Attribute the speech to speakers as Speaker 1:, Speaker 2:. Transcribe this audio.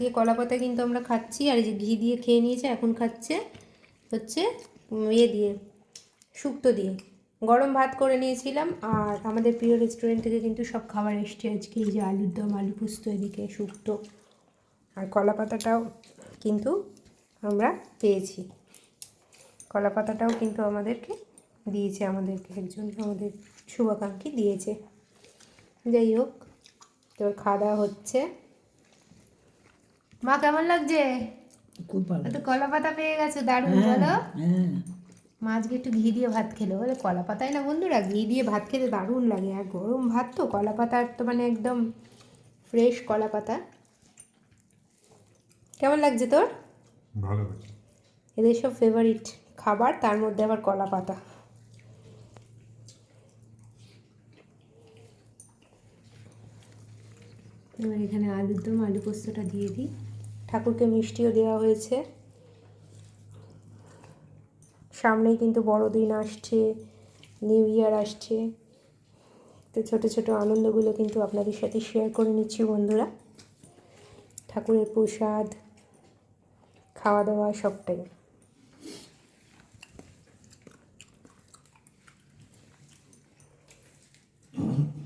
Speaker 1: আজকে কলা পাতা কিন্তু আমরা খাচ্ছি, আর এই যে ঘি দিয়ে খেয়ে নিয়েছে, এখন খাচ্ছে হচ্ছে ইয়ে দিয়ে, শুক্তো দিয়ে। গরম ভাত করে নিয়েছিলাম, আর আমাদের প্রিয় রেস্টুরেন্ট থেকে কিন্তু সব খাবার এসছে আজকে, এই যে আলুর দম, আলু পোস্ত এদিকে, শুক্তো। আর কলা পাতাটাও কিন্তু আমরা পেয়েছি। কলা পাতাটাও কিন্তু আমাদেরকে দিয়েছে, আমাদেরকে একজন আমাদের শুভাকাঙ্ক্ষী দিয়েছে। যাই হোক তোর খাওয়া দাওয়া হচ্ছে। মা কেমন লাগছে?
Speaker 2: খুব ভালো
Speaker 1: তো কলা পাতা পেয়ে গেছে দারুণ বলো
Speaker 2: হ্যাঁ।
Speaker 1: মা আজকে একটু ঘি দিয়ে ভাত খেলো। বলে কলা পাতায় না বন্ধুরা ঘি দিয়ে ভাত খেতে দারুণ লাগে। আর গরম ভাত তো কলা পাতার তো মানে একদম ফ্রেশ কলা পাতা। কেমন লাগছে তোর?
Speaker 3: ভালো হয়েছে
Speaker 1: এদের সব ফেভারিট খাবার তার মধ্যে আবার কলা পাতা। এবার এখানে আলুর দম আলু পোস্তটা দিয়ে দিই। ঠাকুরকে মিষ্টিও দেওয়া হয়েছে। সামনেই কিন্তু বড়দিন আসছে নিউ ইয়ার আসছে। তো ছোটো ছোটো আনন্দগুলো কিন্তু আপনাদের সাথে শেয়ার করে নিচ্ছি বন্ধুরা। ঠাকুরের প্রসাদ, খাওয়া দাওয়া সবটাই।